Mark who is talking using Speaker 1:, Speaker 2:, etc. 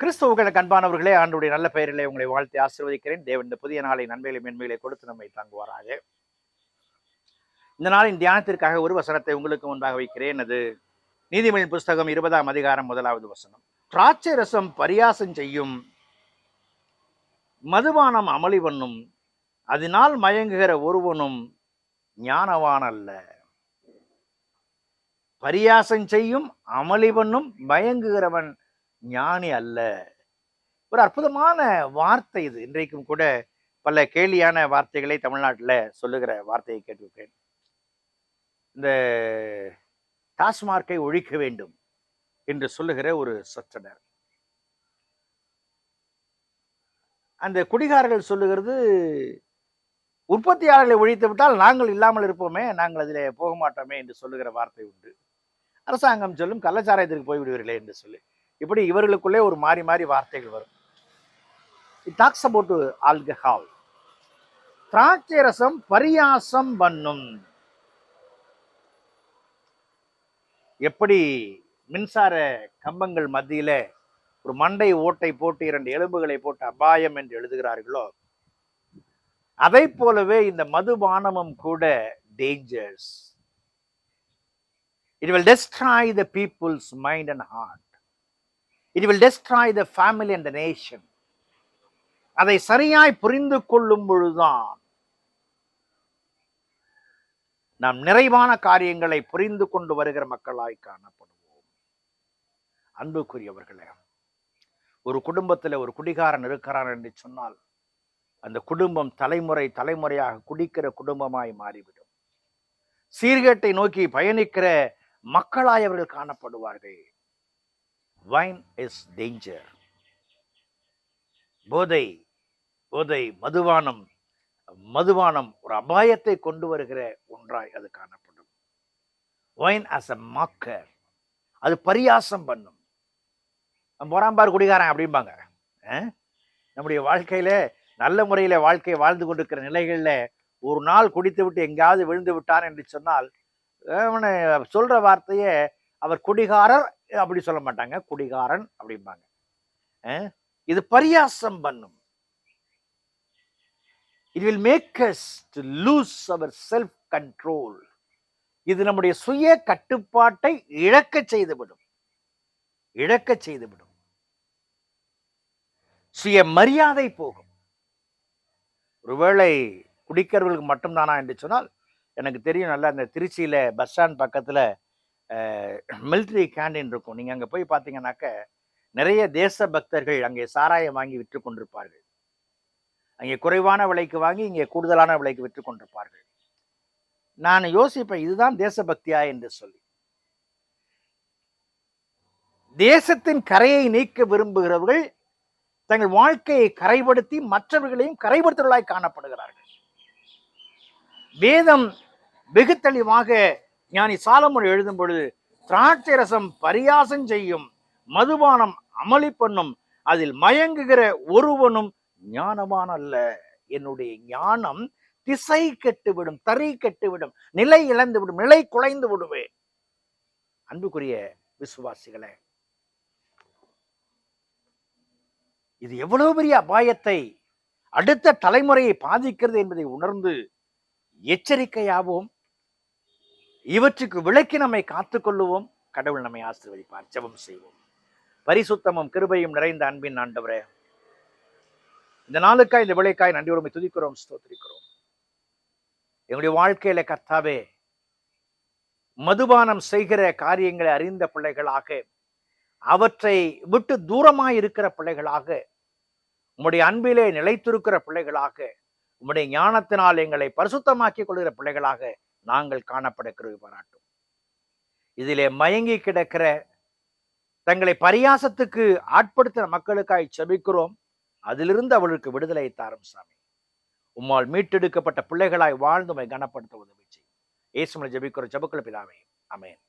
Speaker 1: கிறிஸ்துவுக்கள் கண்பானவர்களே ஆண்டுடைய நல்ல பெயரிலே உங்களை வாழ்த்தி ஆசீர்வதிக்கிறேன். தேவன் இந்த புதிய நாளை நன்மைகளை மென்மையிலே கொடுத்து நம்மை தாங்குவாராக. இந்த நாளின் தியானத்திற்காக ஒரு வசனத்தை உங்களுக்கு முன்பாக வைக்கிறேன். அது நீதிமொழி புஸ்தகம் இருபதாம் அதிகாரம் முதலாவது வசனம். திராட்சை ரசம் பரியாசம் செய்யும் மதுபானம் அமளி பண்ணும் அதனால் மயங்குகிற ஒருவனும் ஞானவான் அல்ல. பரியாசம் செய்யும் அமளி பண்ணும் மயங்குகிறவன் ஞானி அல்ல. ஒரு அற்புதமான வார்த்தை இது. இன்றைக்கும் கூட பல கேலியான வார்த்தைகளை தமிழ்நாட்டில் சொல்லுகிற வார்த்தையை கேட்டிருக்கிறேன் இந்த டாஸ்மார்க்கை ஒழிக்க வேண்டும் என்று சொல்லுகிற ஒரு சொற்றனர் அந்த குடிகாரர்கள் சொல்லுகிறது உற்பத்தியாளர்களை ஒழித்து விட்டால் நாங்கள் இல்லாமல் இருப்போமே நாங்கள் அதில் போக மாட்டோமே என்று சொல்லுகிற வார்த்தை உண்டு. அரசாங்கம் சொல்லும் கள்ளச்சாராயத்திற்கு போய்விடுவீர்களே என்று சொல்லி. இப்படி இவர்களுக்குள்ளே ஒரு மாறி மாறி வார்த்தைகள் வரும். இட் டாக்ஸ் அபவுட் ஆல்கஹால் திராட்சை ரசம் பரியாசம் பண்ணும். எப்படி மின்சார கம்பங்கள் மத்தியில ஒரு மண்டை ஓட்டை போட்டு இரண்டு எலும்புகளை போட்டு அபாயம் என்று எழுதுகிறார்களோ அதை போலவே இந்த மதுபானமும் கூட dangers it will destroy the people's mind and heart it will destroy the family and the nation அதை சரியாய் புரிந்து கொள்ளும் பொழுதுதான் நாம் நிறைவான காரியங்களை புரிந்து கொண்டு வருகிற மக்களாய் காணப்படுவோம். அன்புக்குரியவர்களே ஒரு குடும்பத்தில் ஒரு குடிகாரன் இருக்கிறான் என்று சொன்னால் அந்த குடும்பம் தலைமுறை தலைமுறையாக குடிக்கிற குடும்பமாய் மாறிவிடும். சீர்கேட்டை நோக்கி பயணிக்கிற மக்களாய் அவர்கள் காணப்படுவார்கள். வைன் இஸ் டேஞ்சர் போதை போதை மதுபானம் மதுபானம் ஒரு அபாயத்தை கொண்டு வருகிற ஒன்றாய் அது காணப்படும். வைன் ஆஸ் அ மாக்கர் அது பரியாசம் பண்ணும். பொறாம்பார் குடிகாரன் அப்படிம்பாங்க. நம்முடைய வாழ்க்கையில நல்ல முறையில வாழ்க்கை வாழ்ந்து கொண்டிருக்கிற நிலைகளில் ஒரு நாள் குடித்து விட்டு எங்கேயாவது விழுந்து விட்டார் என்று சொன்னால் அவனை சொல்ற வார்த்தையே அவர் குடிகாரர் அப்படி சொல்ல மாட்டாங்க. குடிகாரன் அப்படிம்பாங்க. இது பரியாசம் பண்ணும். It will make us to lose our self control இது நம்முடைய சுய கட்டுப்பாட்டை இழக்க செய்துவிடும். இழக்க செய்துவிடும். சுய மரியாதை போகும். ஒருவேளை குடிக்கிறவர்களுக்கு மட்டும்தானா என்று சொன்னால் எனக்கு தெரியும் நல்லா இந்த திருச்சியில பஸ் ஸ்டாண்ட் பக்கத்துல மிலிட்ரி கேண்டீன் இருக்கும். நீங்க அங்கே போய் பார்த்தீங்கன்னாக்க நிறைய தேச பக்தர்கள் அங்கே சாராயம் வாங்கி விற்று கொண்டிருப்பார்கள். அங்கே குறைவான விலைக்கு வாங்கி இங்கே கூடுதலான விலைக்கு விற்று கொண்டிருப்பார்கள். நான் யோசிப்பேன் இதுதான் தேசபக்தியா என்று சொல்லி. தேசத்தின் கரையை நீக்க விரும்புகிறவர்கள் தங்கள் வாழ்க்கையை கரைப்படுத்தி மற்றவர்களையும் கரைப்படுத்துவர்களாய் காணப்படுகிறார்கள். வேதம் வெகு தெளிவாக ஞானி சாலமன் எழுதும் பொழுது திராட்சை ரசம் பரியாசம் செய்யும் மதுபானம் அமளி பண்ணும் அதில் மயங்குகிற ஒருவனும் ஞானவான் அல்ல. என்னுடைய ஞானம் திசை கெட்டுவிடும் தறி கெட்டுவிடும் நிலை இழந்து விடும் நிலை குலைந்து விடுவேன். அன்புக்குரிய விசுவாசிகளே இது எவ்வளவு பெரிய அபாயத்தை அடுத்த தலைமுறையை பாதிக்கிறது என்பதை உணர்ந்து எச்சரிக்கையாகவும் இவற்றுக்கு விளக்கி நம்மை காத்துக்கொள்ளுவோம். கடவுள் நம்மை ஆசீர்வதிப்பார். ஜெபம் செய்வோம். பரிசுத்தமும் கிருபையும் நிறைந்த அன்பின் ஆண்டவரே இந்த நாளுக்காய் இந்த விளைக்காய் நன்றி உரிமை துதிக்கிறோம் ஸ்தோத்திரிக்கிறோம். எங்களுடைய வாழ்க்கையில கர்த்தாவே மதுபானம் செய்கிற காரியங்களை அறிந்த பிள்ளைகளாக அவற்றை விட்டு தூரமாய் இருக்கிற பிள்ளைகளாக உம்முடைய அன்பிலே நிலைத்திருக்கிற பிள்ளைகளாக உம்முடைய ஞானத்தினால் எங்களை பரிசுத்தமாக்கிக் கொள்கிற பிள்ளைகளாக நாங்கள் காணப்பட பாராட்டும் இதிலே மயங்கி கிடக்கிற தங்களை பரியாசத்துக்கு ஆட்படுத்தின மக்களுக்காய் செபிக்கிறோம். அதிலிருந்து அவளுக்கு விடுதலை தாரும் சாமி. உம்மால் மீட்டெடுக்கப்பட்ட பிள்ளைகளாய் வாழ்ந்து கனப்படுத்த உதவி செய்யும். ஏசுமலை ஜெபிக்கிற ஜபுக்கள் பிதாவே. அமேன்